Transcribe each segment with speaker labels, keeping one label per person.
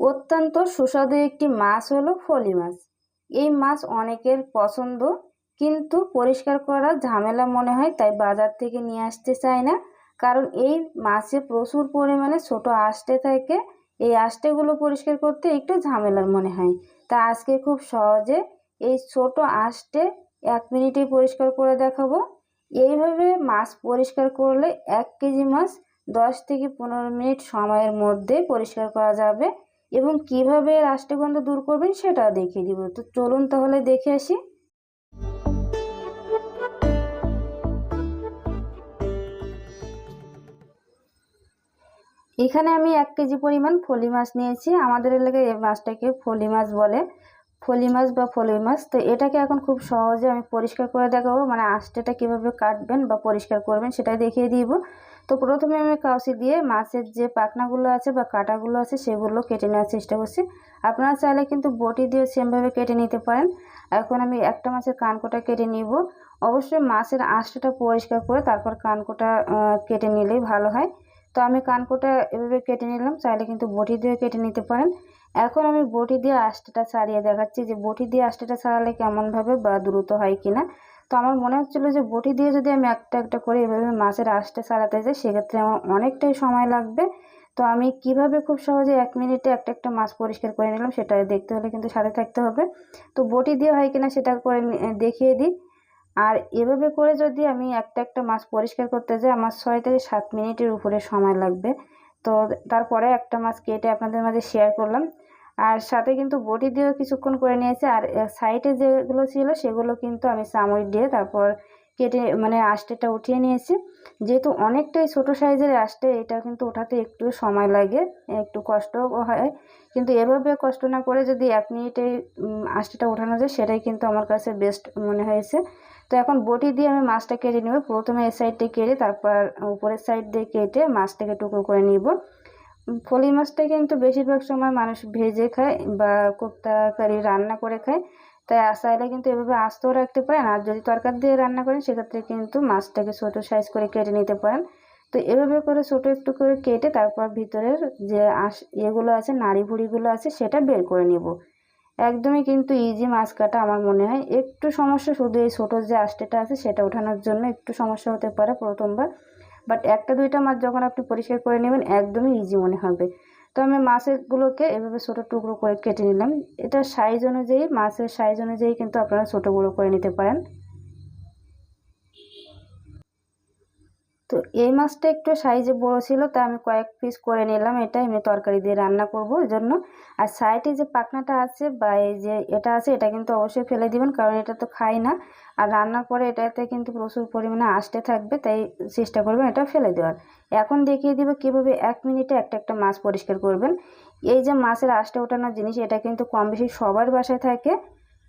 Speaker 1: অত্যন্ত সুস্বাদু একটি মাছ হলো ফলি মাছ। এই মাছ অনেকের পছন্দ, কিন্তু পরিষ্কার করা ঝামেলা মনে হয়, তাই বাজার থেকে নিয়ে আসতে চায় না। কারণ এই মাছে প্রচুর পরিমাণে ছোট আষ্টে থাকে। এই আষ্টেগুলো পরিষ্কার করতে একটু ঝামেলার মনে হয়। তা আজকে খুব সহজে এই ছোট আষ্টে এক মিনিটে পরিষ্কার করে দেখাবো। এইভাবে মাছ পরিষ্কার করলে এক কেজি মাছ দশ থেকে পনেরো মিনিট সময়ের মধ্যে পরিষ্কার করা যাবে। এবং কীভাবে এর আষ্টে গন্ধ দূর করবেন সেটাও দেখিয়ে দিব। তো চলুন তাহলে দেখে আসি। এখানে আমি এক কেজি পরিমাণ ফলি মাছ নিয়েছি। আমাদের এলাকায় এই মাছটাকে ফলি মাছ বলে। ফলি মাছ বা ফলি মাছ, তো এটাকে এখন খুব সহজে আমি পরিষ্কার করে দেখাবো। মানে আঁশটাটা কীভাবে কাটবেন বা পরিষ্কার করবেন সেটাই দেখিয়ে দিব। তো প্রথমে আমি কাউসি দিয়ে মাছের যে পাখনাগুলো আছে বা কাটাগুলো আছে সেগুলো কেটে নেওয়ার চেষ্টা করছি। আপনারা চাইলে কিন্তু বটি দিয়ে সেমভাবে কেটে নিতে পারেন। এখন আমি একটা মাছের কানকোটা কেটে নিব। অবশ্যই মাছের আঁশটা পরিষ্কার করে তারপর কানকোটা কেটে নিলেই ভালো হয়। তো আমি কানকোটা এভাবে কেটে নিলাম, চাইলে কিন্তু বটি দিয়ে কেটে নিতে পারেন। এখন আমি বটি দিয়ে আষ্টেটা ছাড়িয়ে দেখাচ্ছি যে বটি দিয়ে আষ্টেটা ছাড়ালে কেমনভাবে বা দ্রুত হয় কিনা। তো আমার মনে হচ্ছিল যে বটি দিয়ে যদি আমি একটা একটা করে এভাবে মাছের আঁশটা সারাতে যাই, সেক্ষেত্রে আমার অনেকটাই সময় লাগবে। তো আমি কীভাবে খুব সহজে এক মিনিটে একটা একটা মাছ পরিষ্কার করে নিলাম সেটা দেখতে হলে কিন্তু সাথে থাকতে হবে। তো বটি দিয়ে হয় কিনা সেটা করে দেখিয়ে দিই। আর এভাবে করে যদি আমি একটা একটা মাছ পরিষ্কার করতে যাই, আমার ছয় থেকে সাত মিনিটের উপরে সময় লাগবে। তো তারপরে একটা মাছ কেটে আপনাদের মাঝে শেয়ার করলাম। আর সাথে কিন্তু বটি দিয়েও কিছুক্ষণ করে নিয়েছে। আর সাইডে যেগুলো ছিল সেগুলো কিন্তু আমি চামচ দিয়ে তারপর কেটে মানে আষ্টেটা উঠিয়ে নিয়েছি। যেহেতু অনেকটাই ছোট সাইজের আষ্টে এটা কিন্তু ওঠাতে একটু সময় লাগে, একটু কষ্ট হয়। কিন্তু এভাবে কষ্ট না করে যদি এক মিনিটে আষ্টেটা ওঠানো যায়, সেটাই কিন্তু আমার কাছে বেস্ট মনে হয়েছে। তো এখন বটি দিয়ে আমি মাছটা কেটে নেব। প্রথমে এই সাইডটা কেটে, তারপর উপরের সাইড দিয়ে কেটে মাছটাকে টুকরো করে নিব। ফলি মাছটা কিন্তু বেশিরভাগ সময় মানুষ ভেজে খায় বা কোপ্তা কারি রান্না করে খায়। তাই চাইলে কিন্তু এভাবে আস্তও রাখতে পারেন আর যদি তরকারি দিয়ে রান্না করেন, সেক্ষেত্রে কিন্তু মাছটাকে ছোটো সাইজ করে কেটে নিতে পারেন। তো এভাবে করে ছোটো একটু করে কেটে তারপর ভিতরের যে আস ইয়েগুলো আছে নাড়ি ভুড়িগুলো আছে, সেটা বের করে নিব। একদমই কিন্তু ইজি মাছ কাটা আমার মনে হয়। একটু সমস্যা শুধু এই ছোটো যে আষ্টেটা আছে, সেটা ওঠানোর জন্য একটু সমস্যা হতে পারে প্রথমবার। বাট একটা দুইটা মাছ যখন আপনি পরিষ্কার করে নেবেন, একদমই ইজি মনে হবে। তো আমি মাছেরগুলোকে এভাবে ছোটো টুকরো করে কেটে নিলাম। এটা সাইজ অনুযায়ী, মাছের সাইজ অনুযায়ী কিন্তু আপনারা ছোটো বড়ো করে নিতে পারেন তো এই মাছটা একটু সাইজে বড় ছিল তা আমি কয়েক পিস করে নিলাম। এটা এমনি তরকারি দিয়ে রান্না করব এর জন্য আর সাইডে যে পাখনাটা আছে বা এই যে এটা আছে, এটা কিন্তু অবশ্যই ফেলে দিবেন, কারণ এটা তো খাই না। আর রান্নার পরে এটাতে কিন্তু প্রচুর পরিমাণে আসতে থাকবে, তাই চেষ্টা করবেন এটা ফেলে দেওয়ার। এখন দেখিয়ে দিব কীভাবে এক মিনিটে একটা একটা মাছ পরিষ্কার করবেন। এই যে মাছের আষ্টে ওঠানোর জিনিস, এটা কিন্তু কম বেশি সবার বাসায় থাকে।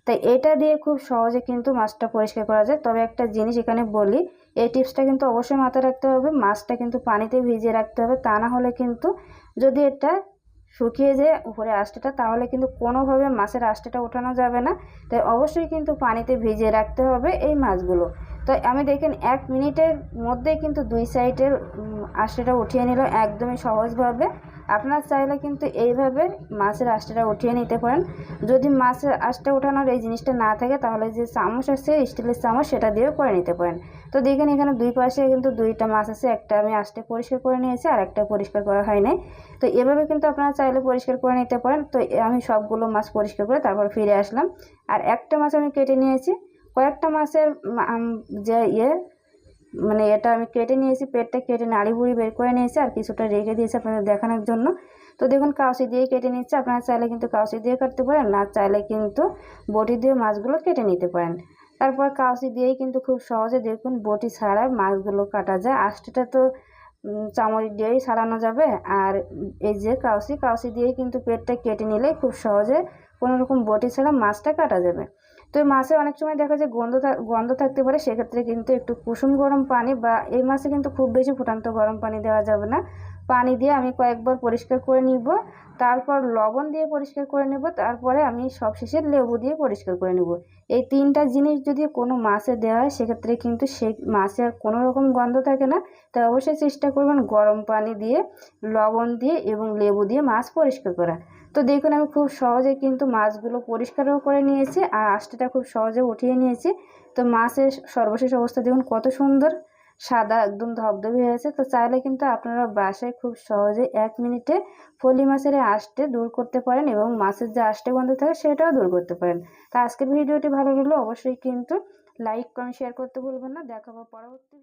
Speaker 1: তাই এটা দিয়ে খুব সহজে কিন্তু মাছটা পরিষ্কার করা যায়। তবে একটা জিনিস এখানে বলি, এই টিপসটা কিন্তু অবশ্যই মাথায় রাখতে হবে। মাছটা কিন্তু পানিতে ভিজিয়ে রাখতে হবে। তা না হলে কিন্তু যদি এটা শুকিয়ে যায় উপরে আষ্টেটা তাহলে কিন্তু কোনোভাবে মাছের আষ্টেটা ওঠানো যাবে না। তাই অবশ্যই কিন্তু পানিতে ভিজিয়ে রাখতে হবে এই মাছগুলো। তো আমি দেখেন, এক মিনিটের মধ্যে কিন্তু দুই সাইডের আষ্টেটা উঠিয়ে নিল একদমই সহজভাবে। আপনার চাইলে কিন্তু এইভাবে মাছের আঁশটা উঠিয়ে নিতে পারেন। যদি মাছের আঁশটা ওঠানোর এই জিনিসটা না থাকে, তাহলে যে চামচ আছে, স্টিলের চামচ, সেটা দিয়েও করে নিতে পারেন। তো দেখেন, এখানে দুই পাশে কিন্তু দুইটা মাছ আছে। একটা আমি আঁশটা পরিষ্কার করে নিয়েছি, আর একটা পরিষ্কার করা হয় নাই। তো এভাবে কিন্তু আপনারা চাইলে পরিষ্কার করে নিতে পারেন। তো আমি সবগুলো মাছ পরিষ্কার করে তারপর ফিরে আসলাম। আর একটা মাছ আমি কেটে নিয়েছি। কয়েকটা মাছের যে ইয়ে মানে এটা আমি কেটে নিয়েছি, পেটটা কেটে নাড়ি বুড়ি বের করে নিয়েছি, আর কিছুটা রেখে দিয়েছি আপনাদের দেখানোর জন্য। তো দেখুন, কাউসি দিয়ে কেটে নিচ্ছে, আপনারা চাইলে কিন্তু কাউসি দিয়ে কাটতে পারেন, না চাইলে কিন্তু বটি দিয়ে মাছগুলো কেটে নিতে পারেন। তারপর কাউসি দিয়েই কিন্তু খুব সহজে দেখুন, বটি ছাড়া মাছগুলো কাটা যায়। আষ্টটা তো চামড়ি দিয়েই ছাড়ানো যাবে, আর এই যে কাউসি কাউসি দিয়েই কিন্তু পেটটা কেটে নিলে খুব সহজে কোনো রকম বটি ছাড়া মাছটা কাটা যাবে। তো এই মাছে অনেক সময় দেখা যায় গন্ধ গন্ধ থাকতে পারে, সেক্ষেত্রে কিন্তু একটু কুসুম গরম পানি বা এই মাছে কিন্তু খুব বেশি ফুটান্ত গরম পানি দেওয়া যাবে না। পানি দিয়ে আমি কয়েকবার পরিষ্কার করে নিব, তারপর লবণ দিয়ে পরিষ্কার করে নেব, তারপরে আমি সবশেষে লেবু দিয়ে পরিষ্কার করে নেব। এই তিনটা জিনিস যদি কোনো মাছে দেওয়া হয়, সেক্ষেত্রে কিন্তু সেই মাছে আর কোনো রকম গন্ধ থাকে না। তাই অবশ্যই চেষ্টা করবেন গরম পানি দিয়ে, লবণ দিয়ে এবং লেবু দিয়ে মাছ পরিষ্কার করা তো দেখুন আমি খুব সহজে কিন্তু মাছগুলো পরিষ্কারও করে নিয়েছি আর আষ্টেটা খুব সহজে উঠিয়ে নিয়েছি। তো মাছের সর্বশেষ অবস্থা দেখুন কত সুন্দর, সাদা একদম ধবধবে হয়েছে। তো চাইলে কিন্তু আপনারা বাসায় খুব সহজে এক মিনিটে ফলি মাছের আঁশটে দূর করতে পারেন এবং মাছের যে আঁশটে গন্ধ থাকে সেটাও দূর করতে পারেন। তো আজকের ভিডিওটি ভালো লাগল অবশ্যই কিন্তু লাইক, কমেন্ট শেয়ার করতে ভুলবেন না। দেখাবো পরবর্তী